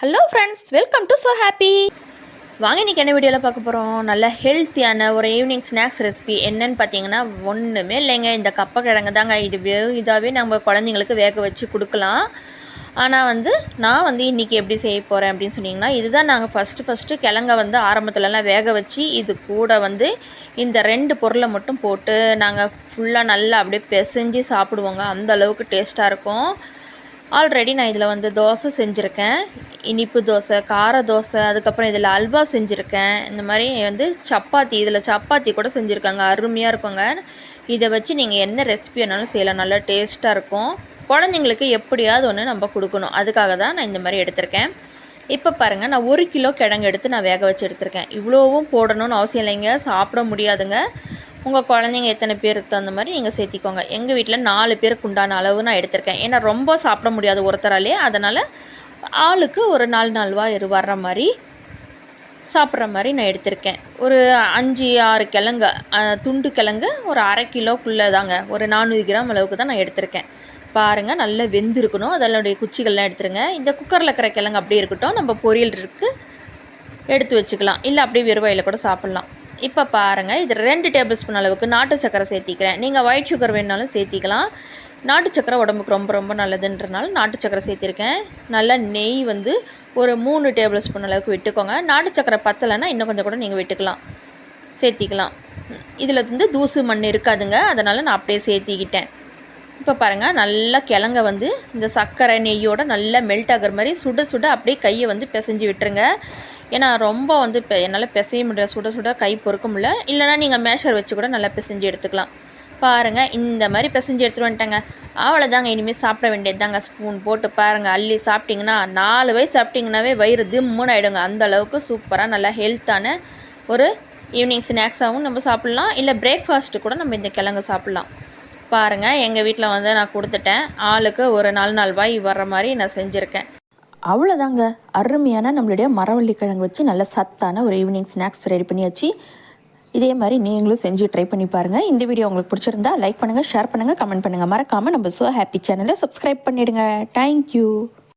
Hello friends welcome to so happy வாங்க இன்றைக்கி என்ன வீடியோவில் பார்க்க போகிறோம் நல்ல ஹெல்த்தியான ஒரு ஈவினிங் ஸ்நாக்ஸ் ரெசிபி என்னன்னு பார்த்தீங்கன்னா ஒன்றுமே இல்லைங்க. இந்த கப்பக்கிழங்கு தாங்க. இது வெறும் இதாகவே நம்ம குழந்தைங்களுக்கு வேக வச்சு கொடுக்கலாம். ஆனால் வந்து நான் வந்து இன்றைக்கி எப்படி செய்ய போகிறேன் அப்படின்னு சொன்னிங்கன்னா இதுதான் நாங்கள் ஃபஸ்ட்டு ஃபஸ்ட்டு கிழங்க வந்து ஆரம்பத்துலலாம் வேக வச்சு இது கூட வந்து இந்த ரெண்டு பொருளை மட்டும் போட்டு நாங்கள் ஃபுல்லாக நல்லா அப்படியே பிசைஞ்சு சாப்பிடுவோங்க. அந்த அளவுக்கு டேஸ்ட்டாக இருக்கும். ஆல்ரெடி நான் இதில் வந்து தோசை செஞ்சுருக்கேன். இனிப்பு தோசை கார தோசை அதுக்கப்புறம் இதில் அல்வா செஞ்சுருக்கேன். இந்த மாதிரி வந்து சப்பாத்தி இதில் சப்பாத்தி கூட செஞ்சுருக்காங்க. அருமையாக இருக்குங்க. இதை வச்சு நீங்கள் என்ன ரெசிபி வேணாலும் செய்யலாம். நல்லா டேஸ்ட்டாக இருக்கும். குழந்தைங்களுக்கு எப்படியாவது ஒன்று நம்ம கொடுக்கணும். அதுக்காக தான் நான் இந்த மாதிரி எடுத்திருக்கேன். இப்போ பாருங்கள் நான் ஒரு கிலோ கிழங்கு எடுத்து நான் வேக வச்சு எடுத்திருக்கேன். இவ்வளோவும் போடணும்னு அவசியம் இல்லைங்க. சாப்பிட முடியாதுங்க. உங்கள் குழந்தைங்க எத்தனை பேருக்கு தகுந்த மாதிரி நீங்கள் சேர்த்திக்கோங்க. எங்கள் வீட்டில் நாலு பேருக்கு உண்டான அளவு நான் எடுத்திருக்கேன். ஏன்னா ரொம்ப சாப்பிட முடியாது ஒருத்தராலே. அதனால் ஆளுக்கு ஒரு நாலு நாலுவா இரு வர்ற மாதிரி சாப்பிட்ற மாதிரி நான் எடுத்திருக்கேன். ஒரு அஞ்சு ஆறு கிழங்கு துண்டு கிழங்கு ஒரு அரை கிலோக்குள்ளே தாங்க. ஒரு நானூறு கிராம் அளவுக்கு தான் நான் எடுத்திருக்கேன். பாருங்கள் நல்லா வெந்திருக்கணும். அதனுடைய குச்சிகள்லாம் எடுத்துருங்க. இந்த குக்கரில் இருக்கிற கிழங்கு அப்படியே இருக்கட்டும். நம்ம பொரியல் இருக்குது எடுத்து வச்சுக்கலாம். இல்லை அப்படியே வெறுவாயில் கூட சாப்பிட்லாம். இப்போ பாருங்கள் இது ரெண்டு டேபிள் ஸ்பூன் அளவுக்கு நாட்டு சக்கரை சேர்த்திக்கிறேன். நீங்கள் ஒயிட் சுகர் வேணாலும் சேர்த்திக்கலாம். நாட்டு சக்கரை உடம்புக்கு ரொம்ப ரொம்ப நல்லதுன்றனால நாட்டு சக்கரை சேர்த்திருக்கேன். நல்லா நெய் வந்து ஒரு மூணு டேபிள் ஸ்பூன் அளவுக்கு விட்டுக்கோங்க. நாட்டு சக்கரை பத்தலைன்னா இன்னும் கொஞ்சம் கூட நீங்கள் விட்டுக்கலாம். சேர்த்திக்கலாம். இதில் வந்து தூசு மண் இருக்காதுங்க. அதனால் நான் அப்படியே சேர்த்திக்கிட்டேன். இப்போ பாருங்கள் நல்லா கிழங்க வந்து இந்த சர்க்கரை நெய்யோடு நல்லா மெல்ட் ஆகிற மாதிரி சுட சுட அப்படியே கையை வந்து பிசைஞ்சு விட்டுருங்க. ஏன்னா ரொம்ப வந்து இப்போ என்னால் பிசைய முடியல சுட சுட கை பொறுக்க முடியல. இல்லைனா நீங்கள் மேஷர் வச்சு கூட நல்லா பிசைஞ்சு எடுத்துக்கலாம். பாருங்கள் இந்த மாதிரி பிசைஞ்சு எடுத்துகிட்டு வந்துட்டேங்க. அவ்வளோதாங்க இனிமேல் சாப்பிட வேண்டியது தாங்க ஸ்பூன் போட்டு பாருங்கள் அள்ளி சாப்பிட்டிங்கன்னா நாலு வயசு சாப்பிட்டிங்கனாவே வயிறு திம்முன்னு ஆகிடுங்க அந்த அளவுக்கு சூப்பராக நல்லா ஹெல்த்தான ஒரு ஈவினிங் ஸ்நாக்ஸாகவும் நம்ம சாப்பிட்லாம். இல்லை பிரேக்ஃபாஸ்ட்டு கூட நம்ம இந்த கிழங்கு சாப்பிட்லாம். பாருங்கள் எங்கள் வீட்டில் வந்து நான் கொடுத்துட்டேன். ஆளுக்கு ஒரு நாலு நாலு வாய் வர்ற மாதிரி நான் செஞ்சுருக்கேன். அவ்வளோதாங்க அருமையான நம்மளுடைய மரவள்ளி கிழங்கு வச்சு நல்ல சத்தான ஒரு ஈவினிங் ஸ்நாக்ஸ் ரெடி பண்ணியாச்சு. இதே மாதிரி நீங்களும் செஞ்சு ட்ரை பண்ணி பாருங்கள் இந்த வீடியோ உங்களுக்கு பிடிச்சிருந்தா லைக் பண்ணுங்கள் ஷேர் பண்ணுங்கள் கமெண்ட் பண்ணுங்கள் மறக்காமல் நம்ம ஸோ ஹாப்பி சேனலை சப்ஸ்கிரைப் பண்ணிவிடுங்க தேங்க்யூ